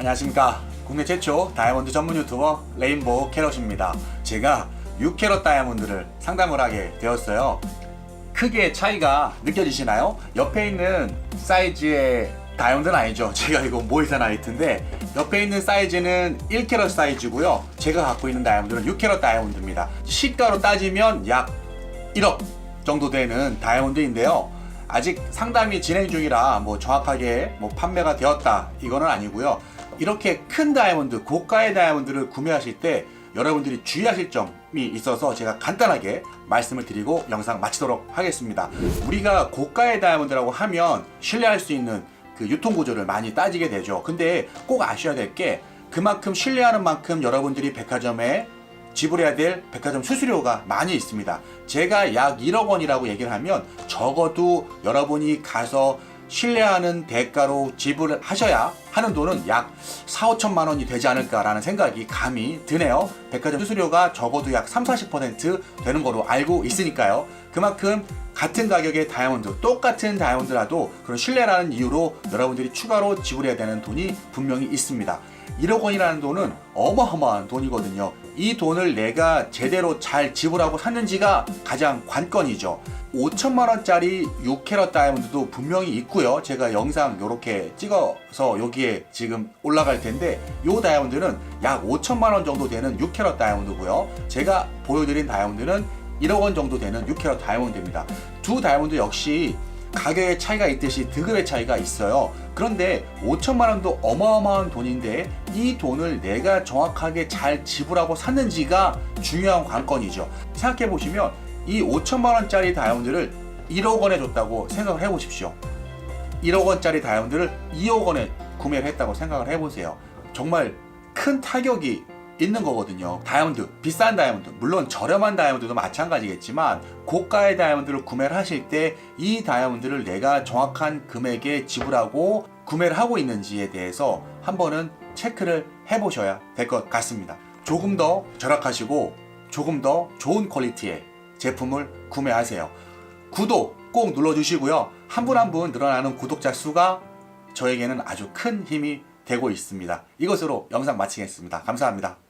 안녕하십니까. 국내 최초 다이아몬드 전문 유튜버 레인보우 캐럿입니다. 제가 6캐럿 다이아몬드를 상담을 하게 되었어요. 크게 차이가 느껴지시나요? 옆에 있는 사이즈의 다이아몬드는 아니죠. 제가 이거 모이산 아이트인데 옆에 있는 사이즈는 1캐럿 사이즈고요. 제가 갖고 있는 다이아몬드는 6캐럿 다이아몬드입니다. 시가로 따지면 약 1억 정도 되는 다이아몬드인데요. 아직 상담이 진행 중이라 뭐 정확하게 뭐 판매가 되었다. 이거는 아니고요. 이렇게 큰 다이아몬드, 고가의 다이아몬드를 구매하실 때 여러분들이 주의하실 점이 있어서 제가 간단하게 말씀을 드리고 영상 마치도록 하겠습니다. 우리가 고가의 다이아몬드라고 하면 신뢰할 수 있는 그 유통 구조를 많이 따지게 되죠. 근데 꼭 아셔야 될 게 그만큼 신뢰하는 만큼 여러분들이 백화점에 지불해야 될 백화점 수수료가 많이 있습니다. 제가 약 1억 원이라고 얘기를 하면 적어도 여러분이 가서 신뢰하는 대가로 지불을 하셔야 하는 돈은 약 4, 5천만 원이 되지 않을까라는 생각이 감이 드네요. 백화점 수수료가 적어도 약 3, 40% 되는 거로 알고 있으니까요. 그만큼 같은 가격의 다이아몬드, 똑같은 다이아몬드라도 그런 신뢰라는 이유로 여러분들이 추가로 지불해야 되는 돈이 분명히 있습니다. 1억 원이라는 돈은 어마어마한 돈이거든요. 이 돈을 내가 제대로 잘 지불하고 샀는지가 가장 관건이죠. 5천만 원짜리 6캐럿 다이아몬드도 분명히 있고요. 제가 영상 이렇게 찍어서 여기에 지금 올라갈 텐데 이 다이아몬드는 약 5천만 원 정도 되는 6캐럿 다이아몬드고요. 제가 보여드린 다이아몬드는 1억 원 정도 되는 6캐럿 다이아몬드입니다. 두 다이아몬드 역시 가격의 차이가 있듯이 등급의 차이가 있어요. 그런데 5천만 원도 어마어마한 돈인데 이 돈을 내가 정확하게 잘 지불하고 샀는지가 중요한 관건이죠. 생각해 보시면 이 5천만 원짜리 다이아몬드를 1억 원에 줬다고 생각을 해 보십시오. 1억 원짜리 다이아몬드를 2억 원에 구매를 했다고 생각을 해 보세요. 정말 큰 타격이 있는 거거든요. 다이아몬드, 비싼 다이아몬드, 물론 저렴한 다이아몬드도 마찬가지겠지만 고가의 다이아몬드를 구매를 하실 때 이 다이아몬드를 내가 정확한 금액에 지불하고 구매를 하고 있는지에 대해서 한 번은 체크를 해보셔야 될 것 같습니다. 조금 더 절약하시고 조금 더 좋은 퀄리티의 제품을 구매하세요. 구독 꼭 눌러주시고요. 한 분 한분 늘어나는 구독자 수가 저에게는 아주 큰 힘이 되고 있습니다. 이것으로 영상 마치겠습니다. 감사합니다.